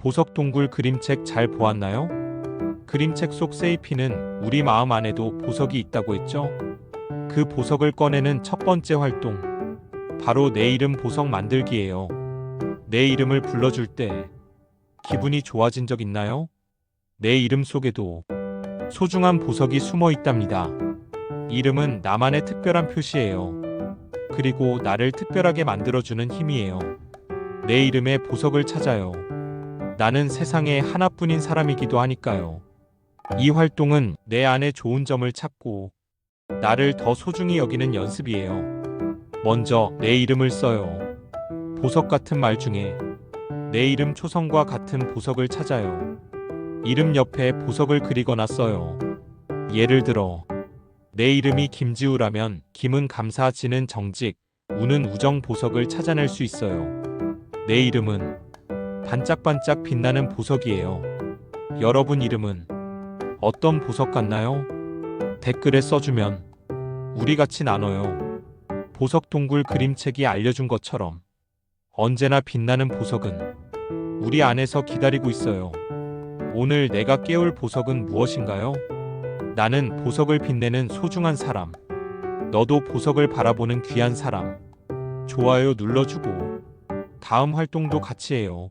보석 동굴 그림책 잘 보았나요? 그림책 속 세이피는 우리 마음 안에도 보석이 있다고 했죠? 그 보석을 꺼내는 첫 번째 활동. 바로 내 이름 보석 만들기예요. 내 이름을 불러줄 때 기분이 좋아진 적 있나요? 내 이름 속에도 소중한 보석이 숨어 있답니다. 이름은 나만의 특별한 표시예요. 그리고 나를 특별하게 만들어주는 힘이에요. 내 이름에 보석을 찾아요. 나는 세상에 하나뿐인 사람이기도 하니까요. 이 활동은 내 안에 좋은 점을 찾고 나를 더 소중히 여기는 연습이에요. 먼저 내 이름을 써요. 보석 같은 말 중에 내 이름 초성과 같은 보석을 찾아요. 이름 옆에 보석을 그리거나 써요. 예를 들어 내 이름이 김지우라면 김은 감사 지는 정직, 우는 우정 보석을 찾아낼 수 있어요. 내 이름은 반짝반짝 빛나는 보석이에요. 여러분 이름은 어떤 보석 같나요? 댓글에 써주면 우리 같이 나눠요. 보석 동굴 그림책이 알려준 것처럼 언제나 빛나는 보석은 우리 안에서 기다리고 있어요. 오늘 내가 깨울 보석은 무엇인가요? 나는 보석을 빛내는 소중한 사람. 너도 보석을 바라보는 귀한 사람. 좋아요 눌러주고 다음 활동도 같이 해요.